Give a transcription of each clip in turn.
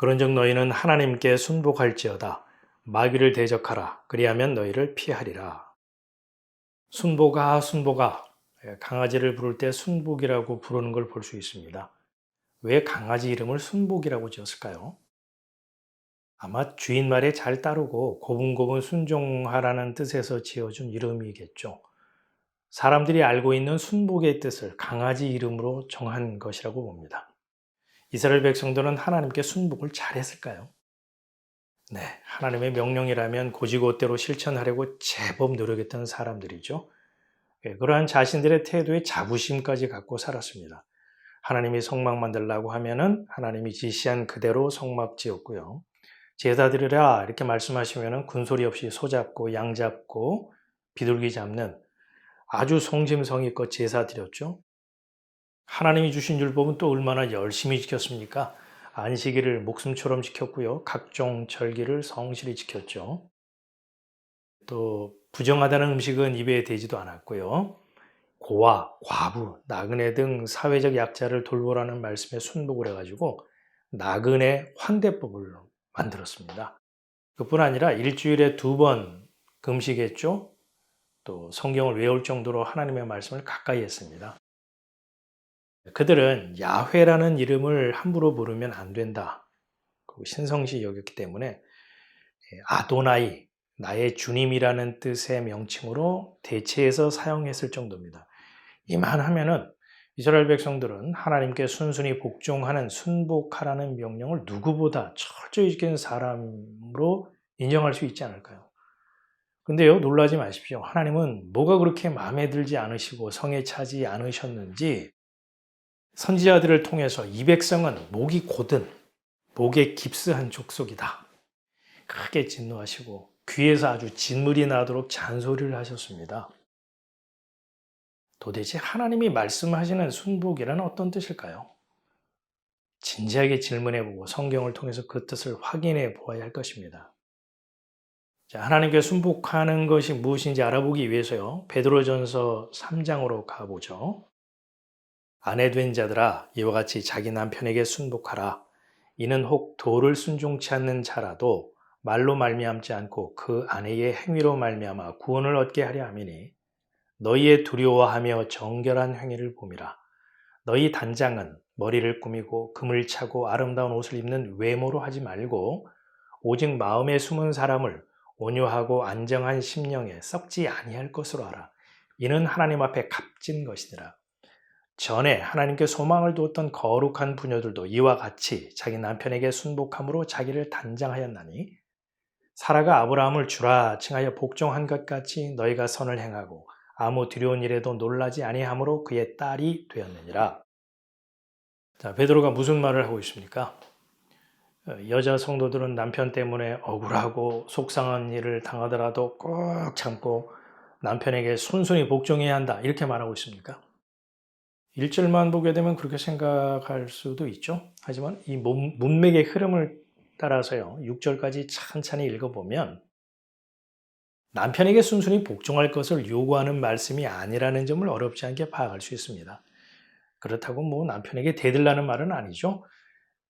그런즉 너희는 하나님께 순복할지어다 마귀를 대적하라 그리하면 너희를 피하리라. 순복아 순복아 예, 강아지를 부를 때 순복이라고 부르는 걸 볼 수 있습니다. 왜 강아지 이름을 순복이라고 지었을까요? 아마 주인 말에 잘 따르고 고분고분 순종하라는 뜻에서 지어준 이름이겠죠. 사람들이 알고 있는 순복의 뜻을 강아지 이름으로 정한 것이라고 봅니다. 이스라엘 백성들은 하나님께 순복을 잘했을까요? 네, 하나님의 명령이라면 고지고대로 실천하려고 제법 노력했던 사람들이죠. 예, 그러한 자신들의 태도에 자부심까지 갖고 살았습니다. 하나님이 성막 만들라고 하면은 하나님이 지시한 그대로 성막 지었고요. 제사 드리라 이렇게 말씀하시면은 군소리 없이 소 잡고 양 잡고 비둘기 잡는 아주 성심성의껏 제사 드렸죠. 하나님이 주신 율법은 또 얼마나 열심히 지켰습니까? 안식일을 목숨처럼 지켰고요. 각종 절기를 성실히 지켰죠. 또 부정하다는 음식은 입에 대지도 않았고요. 고아, 과부, 나그네 등 사회적 약자를 돌보라는 말씀에 순복을 해가지고 나그네 환대법을 만들었습니다. 그뿐 아니라 일주일에 두 번 금식했죠. 또 성경을 외울 정도로 하나님의 말씀을 가까이 했습니다. 그들은 야훼라는 이름을 함부로 부르면 안 된다. 신성시 여겼기 때문에 예, 아도나이, 나의 주님이라는 뜻의 명칭으로 대체해서 사용했을 정도입니다. 이만 하면은 이스라엘 백성들은 하나님께 순순히 복종하는 순복하라는 명령을 누구보다 철저히 지키는 사람으로 인정할 수 있지 않을까요? 근데요, 놀라지 마십시오. 하나님은 뭐가 그렇게 마음에 들지 않으시고 성에 차지 않으셨는지 선지자들을 통해서 이 백성은 목이 곧은 목에 깁스한 족속이다. 크게 진노하시고 귀에서 아주 진물이 나도록 잔소리를 하셨습니다. 도대체 하나님이 말씀하시는 순복이란 어떤 뜻일까요? 진지하게 질문해보고 성경을 통해서 그 뜻을 확인해 보아야 할 것입니다. 자, 하나님께 순복하는 것이 무엇인지 알아보기 위해서요. 베드로전서 3장으로 가보죠. 아내 된 자들아 이와 같이 자기 남편에게 순복하라. 이는 혹 도를 순종치 않는 자라도 말로 말미암지 않고 그 아내의 행위로 말미암아 구원을 얻게 하려 함이니 너희의 두려워하며 정결한 행위를 봄이라. 너희 단장은 머리를 꾸미고 금을 차고 아름다운 옷을 입는 외모로 하지 말고 오직 마음에 숨은 사람을 온유하고 안정한 심령에 썩지 아니할 것으로 알아. 이는 하나님 앞에 값진 것이니라. 전에 하나님께 소망을 두었던 거룩한 부녀들도 이와 같이 자기 남편에게 순복함으로 자기를 단장하였나니 사라가 아브라함을 주라 칭하여 복종한 것 같이 너희가 선을 행하고 아무 두려운 일에도 놀라지 아니하므로 그의 딸이 되었느니라. 자, 베드로가 무슨 말을 하고 있습니까? 어, 여자 성도들은 남편 때문에 억울하고 속상한 일을 당하더라도 꼭 참고 남편에게 순순히 복종해야 한다. 이렇게 말하고 있습니까? 1절만 보게 되면 그렇게 생각할 수도 있죠. 하지만 이 문맥의 흐름을 따라서요. 6절까지 천천히 읽어보면 남편에게 순순히 복종할 것을 요구하는 말씀이 아니라는 점을 어렵지 않게 파악할 수 있습니다. 그렇다고 뭐 남편에게 대들라는 말은 아니죠.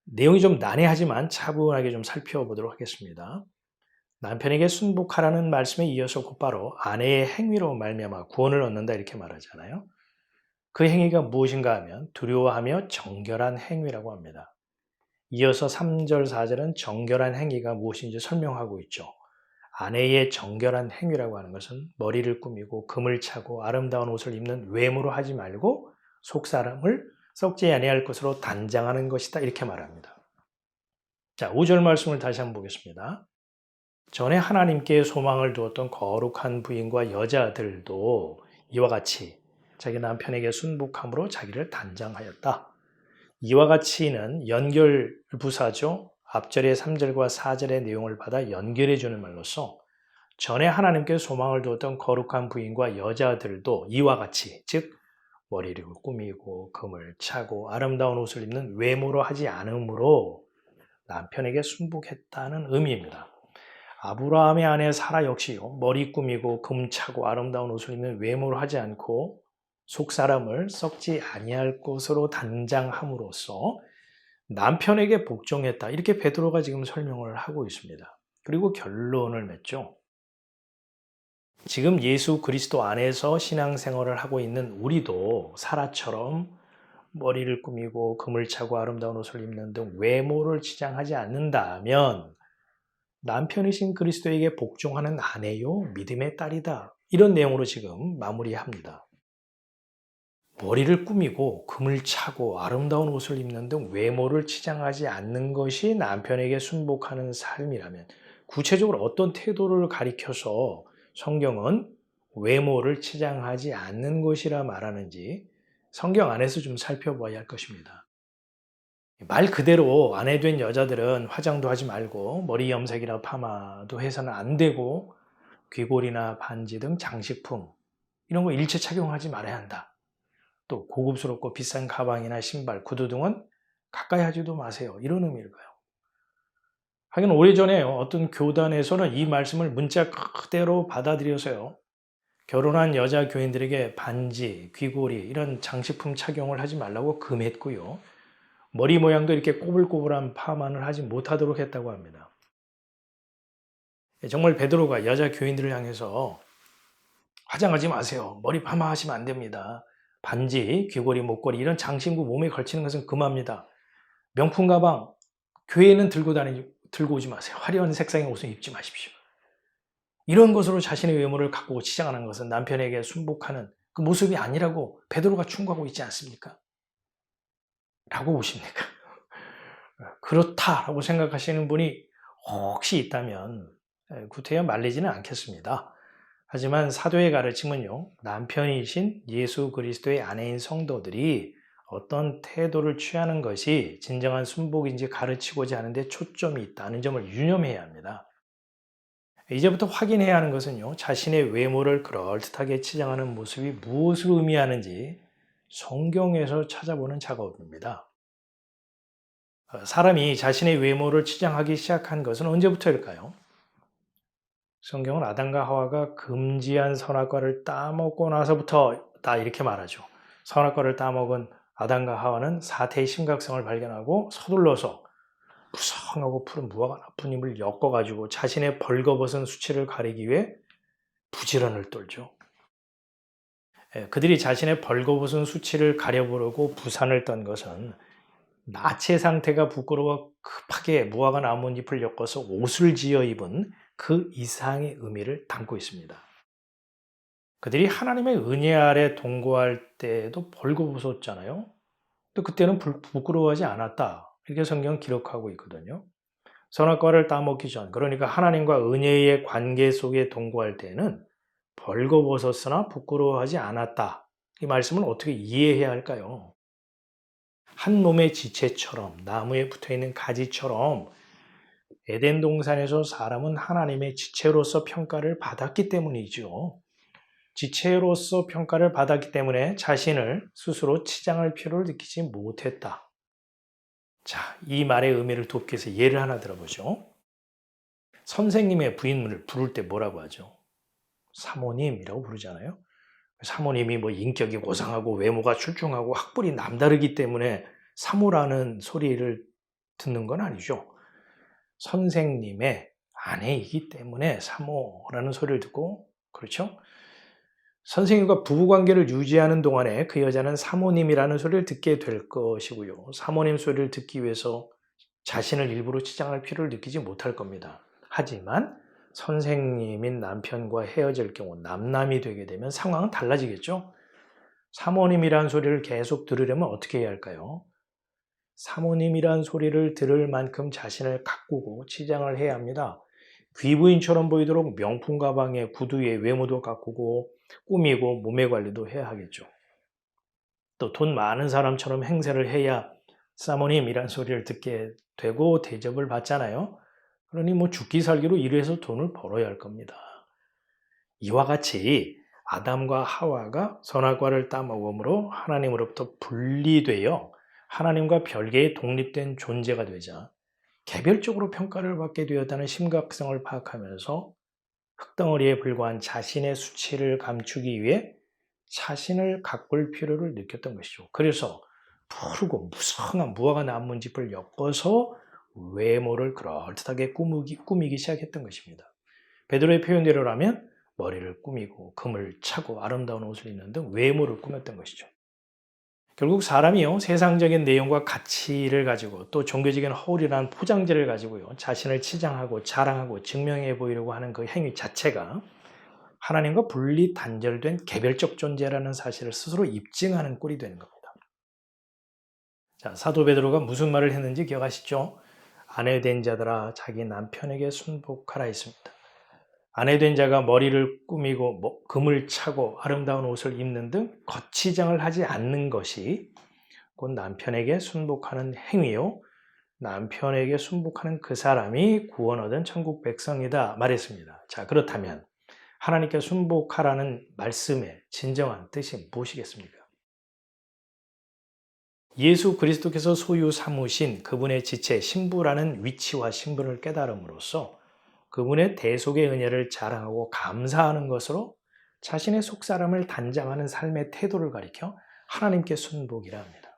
내용이 좀 난해하지만 차분하게 좀 살펴보도록 하겠습니다. 남편에게 순복하라는 말씀에 이어서 곧바로 아내의 행위로 말미암아 구원을 얻는다 이렇게 말하잖아요. 그 행위가 무엇인가 하면 두려워하며 정결한 행위라고 합니다. 이어서 3절, 4절은 정결한 행위가 무엇인지 설명하고 있죠. 아내의 정결한 행위라고 하는 것은 머리를 꾸미고 금을 차고 아름다운 옷을 입는 외모로 하지 말고 속사람을 썩지 아니할 것으로 단장하는 것이다 이렇게 말합니다. 자, 5절 말씀을 다시 한번 보겠습니다. 전에 하나님께 소망을 두었던 거룩한 부인과 여자들도 이와 같이 자기 남편에게 순복함으로 자기를 단장하였다. 이와 같이 는 연결 부사죠. 앞절의 3절과 4절의 내용을 받아 연결해 주는 말로서 전에 하나님께 소망을 두었던 거룩한 부인과 여자들도 이와 같이 즉 머리를 꾸미고 금을 차고 아름다운 옷을 입는 외모로 하지 않으므로 남편에게 순복했다는 의미입니다. 아브라함의 아내 사라 역시요 머리 꾸미고 금 차고 아름다운 옷을 입는 외모로 하지 않고 속 사람을 썩지 아니할 것으로 단장함으로써 남편에게 복종했다. 이렇게 베드로가 지금 설명을 하고 있습니다. 그리고 결론을 맺죠. 지금 예수 그리스도 안에서 신앙생활을 하고 있는 우리도 사라처럼 머리를 꾸미고 금을 차고 아름다운 옷을 입는 등 외모를 치장하지 않는다면 남편이신 그리스도에게 복종하는 아내요 믿음의 딸이다. 이런 내용으로 지금 마무리합니다. 머리를 꾸미고 금을 차고 아름다운 옷을 입는 등 외모를 치장하지 않는 것이 남편에게 순복하는 삶이라면 구체적으로 어떤 태도를 가리켜서 성경은 외모를 치장하지 않는 것이라 말하는지 성경 안에서 좀 살펴봐야 할 것입니다. 말 그대로 아내 된 여자들은 화장도 하지 말고 머리 염색이나 파마도 해서는 안 되고 귀걸이나 반지 등 장식품 이런 거 일체 착용하지 말아야 한다. 또 고급스럽고 비싼 가방이나 신발, 구두 등은 가까이 하지도 마세요. 이런 의미일까요? 하긴 오래전에 어떤 교단에서는 이 말씀을 문자 그대로 받아들여서요. 결혼한 여자 교인들에게 반지, 귀걸이 이런 장식품 착용을 하지 말라고 금했고요. 머리 모양도 이렇게 꼬불꼬불한 파마를 하지 못하도록 했다고 합니다. 정말 베드로가 여자 교인들을 향해서 화장하지 마세요. 머리 파마하시면 안 됩니다. 반지, 귀걸이, 목걸이 이런 장신구 몸에 걸치는 것은 금합니다. 명품 가방 교회는 들고 다니 들고 오지 마세요. 화려한 색상의 옷을 입지 마십시오. 이런 것으로 자신의 외모를 갖고 치장하는 것은 남편에게 순복하는 그 모습이 아니라고 베드로가 충고하고 있지 않습니까? 라고 보십니까? 그렇다라고 생각하시는 분이 혹시 있다면 구태여 말리지는 않겠습니다. 하지만 사도의 가르침은요, 남편이신 예수 그리스도의 아내인 성도들이 어떤 태도를 취하는 것이 진정한 순복인지 가르치고자 하는데 초점이 있다는 점을 유념해야 합니다. 이제부터 확인해야 하는 것은요, 자신의 외모를 그럴듯하게 치장하는 모습이 무엇을 의미하는지 성경에서 찾아보는 작업입니다. 사람이 자신의 외모를 치장하기 시작한 것은 언제부터일까요? 성경은 아담과 하와가 금지한 선악과를 따먹고 나서부터 다 이렇게 말하죠. 선악과를 따먹은 아담과 하와는 사태의 심각성을 발견하고 서둘러서 무성하고 푸른 무화과 나쁜 힘을 엮어가지고 자신의 벌거벗은 수치를 가리기 위해 부지런을 떨죠. 예, 그들이 자신의 벌거벗은 수치를 가려보려고 부산을 떤 것은 나체 상태가 부끄러워 급하게 무화과 나뭇잎을 엮어서 옷을 지어 입은 그 이상의 의미를 담고 있습니다. 그들이 하나님의 은혜 아래 동거할 때도 벌거벗었잖아요. 또 그때는 부끄러워하지 않았다. 이렇게 성경 기록하고 있거든요. 선악과를 따먹기 전, 그러니까 하나님과 은혜의 관계 속에 동거할 때는 벌거벗었으나 부끄러워하지 않았다. 이 말씀은 어떻게 이해해야 할까요? 한 놈의 지체처럼 나무에 붙어 있는 가지처럼 에덴 동산에서 사람은 하나님의 지체로서 평가를 받았기 때문이죠. 지체로서 평가를 받았기 때문에 자신을 스스로 치장할 필요를 느끼지 못했다. 자, 이 말의 의미를 돕기 위해서 예를 하나 들어보죠. 선생님의 부인을 부를 때 뭐라고 하죠? 사모님이라고 부르잖아요. 사모님이 뭐 인격이 고상하고 외모가 출중하고 학벌이 남다르기 때문에 사모라는 소리를 듣는 건 아니죠. 선생님의 아내이기 때문에 사모라는 소리를 듣고 그렇죠? 선생님과 부부관계를 유지하는 동안에 그 여자는 사모님이라는 소리를 듣게 될 것이고요. 사모님 소리를 듣기 위해서 자신을 일부러 치장할 필요를 느끼지 못할 겁니다. 하지만 선생님인 남편과 헤어질 경우 남남이 되게 되면 상황은 달라지겠죠? 사모님이란 소리를 계속 들으려면 어떻게 해야 할까요? 사모님이란 소리를 들을 만큼 자신을 가꾸고 치장을 해야 합니다. 귀부인처럼 보이도록 명품 가방에 구두에 외모도 가꾸고 꾸미고 몸매 관리도 해야 하겠죠. 또 돈 많은 사람처럼 행세를 해야 사모님이란 소리를 듣게 되고 대접을 받잖아요. 그러니 뭐 죽기 살기로 일해서 돈을 벌어야 할 겁니다. 이와 같이 아담과 하와가 선악과를 따먹음으로 하나님으로부터 분리되어 하나님과 별개의 독립된 존재가 되자 개별적으로 평가를 받게 되었다는 심각성을 파악하면서 흙덩어리에 불과한 자신의 수치를 감추기 위해 자신을 가꿀 필요를 느꼈던 것이죠. 그래서 푸르고 무성한 무화과 나뭇잎을 엮어서 외모를 그럴듯하게 꾸미기, 꾸미기 시작했던 것입니다. 베드로의 표현대로라면 머리를 꾸미고 금을 차고 아름다운 옷을 입는 등 외모를 꾸몄던 것이죠. 결국 사람이요 세상적인 내용과 가치를 가지고 또 종교적인 허울이라는 포장지를 가지고요 자신을 치장하고 자랑하고 증명해 보이려고 하는 그 행위 자체가 하나님과 분리 단절된 개별적 존재라는 사실을 스스로 입증하는 꼴이 되는 겁니다. 자, 사도 베드로가 무슨 말을 했는지 기억하시죠? 아내 된 자들아 자기 남편에게 순복하라 했습니다. 아내 된 자가 머리를 꾸미고 뭐, 금을 차고 아름다운 옷을 입는 등 거치장을 하지 않는 것이 곧 남편에게 순복하는 행위요. 남편에게 순복하는 그 사람이 구원 얻은 천국 백성이다 말했습니다. 자, 그렇다면 하나님께 순복하라는 말씀의 진정한 뜻이 무엇이겠습니까? 예수 그리스도께서 소유 삼으신 그분의 지체 신부라는 위치와 신분을 깨달음으로써 그분의 대속의 은혜를 자랑하고 감사하는 것으로 자신의 속사람을 단장하는 삶의 태도를 가리켜 하나님께 순복이라 합니다.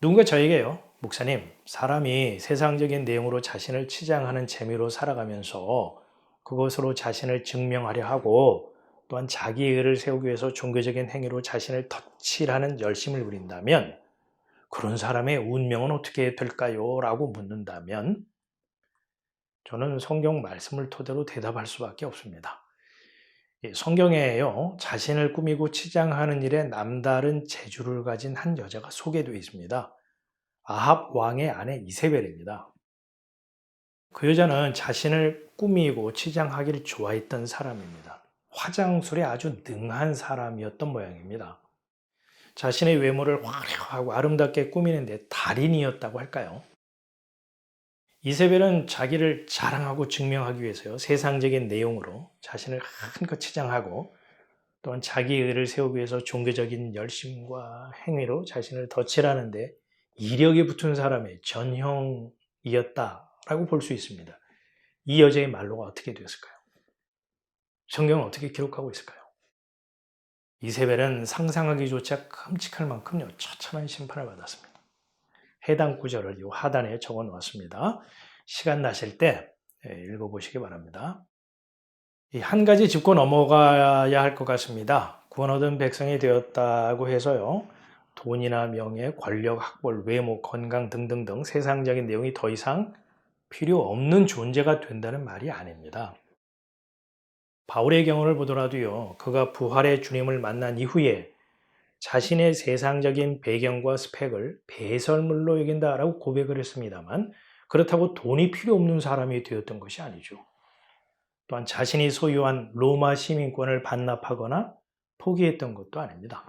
누군가 저에게요, 목사님, 사람이 세상적인 내용으로 자신을 치장하는 재미로 살아가면서 그것으로 자신을 증명하려 하고 또한 자기 의를 세우기 위해서 종교적인 행위로 자신을 덧칠하는 열심을 부린다면 그런 사람의 운명은 어떻게 될까요? 라고 묻는다면 저는 성경 말씀을 토대로 대답할 수밖에 없습니다. 성경에요, 자신을 꾸미고 치장하는 일에 남다른 재주를 가진 한 여자가 소개되어 있습니다. 아합 왕의 아내 이세벨입니다. 그 여자는 자신을 꾸미고 치장하기를 좋아했던 사람입니다. 화장술에 아주 능한 사람이었던 모양입니다. 자신의 외모를 화려하고 아름답게 꾸미는데 달인이었다고 할까요? 이세벨은 자기를 자랑하고 증명하기 위해서요. 세상적인 내용으로 자신을 한껏 치장하고 또한 자기 의를 세우기 위해서 종교적인 열심과 행위로 자신을 덧칠하는데 이력이 붙은 사람의 전형이었다라고 볼 수 있습니다. 이 여자의 말로가 어떻게 되었을까요? 성경은 어떻게 기록하고 있을까요? 이세벨은 상상하기조차 끔찍할 만큼 처참한 심판을 받았습니다. 해당 구절을 이 하단에 적어 놓았습니다. 시간 나실 때 예, 읽어보시기 바랍니다. 한 가지 짚고 넘어가야 할 것 같습니다. 구원 얻은 백성이 되었다고 해서요. 돈이나 명예, 권력, 학벌, 외모, 건강 등등등 세상적인 내용이 더 이상 필요 없는 존재가 된다는 말이 아닙니다. 바울의 경우를 보더라도요, 그가 부활의 주님을 만난 이후에 자신의 세상적인 배경과 스펙을 배설물로 여긴다라고 고백을 했습니다만, 그렇다고 돈이 필요 없는 사람이 되었던 것이 아니죠. 또한 자신이 소유한 로마 시민권을 반납하거나 포기했던 것도 아닙니다.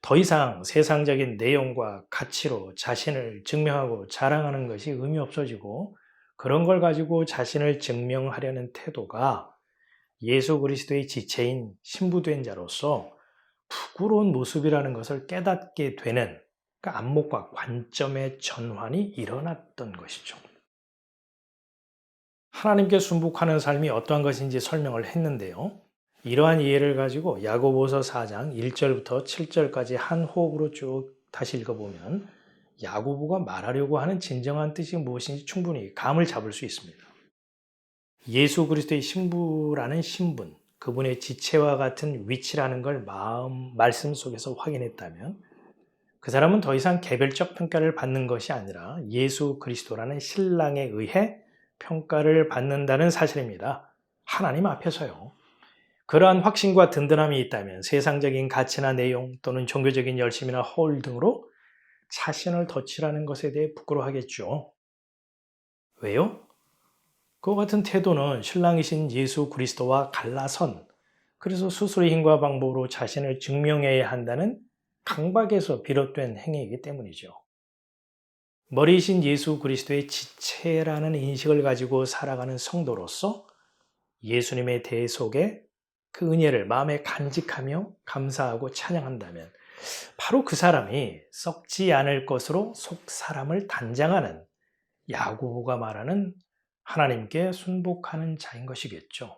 더 이상 세상적인 내용과 가치로 자신을 증명하고 자랑하는 것이 의미 없어지고 그런 걸 가지고 자신을 증명하려는 태도가 예수 그리스도의 지체인 신부된 자로서 부끄러운 모습이라는 것을 깨닫게 되는 그 안목과 관점의 전환이 일어났던 것이죠. 하나님께 순복하는 삶이 어떠한 것인지 설명을 했는데요. 이러한 이해를 가지고 야고보서 4장 1절부터 7절까지 한 호흡으로 쭉 다시 읽어보면 야고보가 말하려고 하는 진정한 뜻이 무엇인지 충분히 감을 잡을 수 있습니다. 예수 그리스도의 신부라는 신분, 그분의 지체와 같은 위치라는 걸 마음, 말씀 속에서 확인했다면 그 사람은 더 이상 개별적 평가를 받는 것이 아니라 예수 그리스도라는 신랑에 의해 평가를 받는다는 사실입니다. 하나님 앞에서요. 그러한 확신과 든든함이 있다면 세상적인 가치나 내용 또는 종교적인 열심이나 허울 등으로 자신을 덧칠하는 것에 대해 부끄러워하겠죠. 왜요? 그와 같은 태도는 신랑이신 예수 그리스도와 갈라선, 그래서 스스로의 힘과 방법으로 자신을 증명해야 한다는 강박에서 비롯된 행위이기 때문이죠. 머리이신 예수 그리스도의 지체라는 인식을 가지고 살아가는 성도로서 예수님의 대속에 그 은혜를 마음에 간직하며 감사하고 찬양한다면 바로 그 사람이 썩지 않을 것으로 속 사람을 단장하는 야고보가 말하는 하나님께 순복하는 자인 것이겠죠.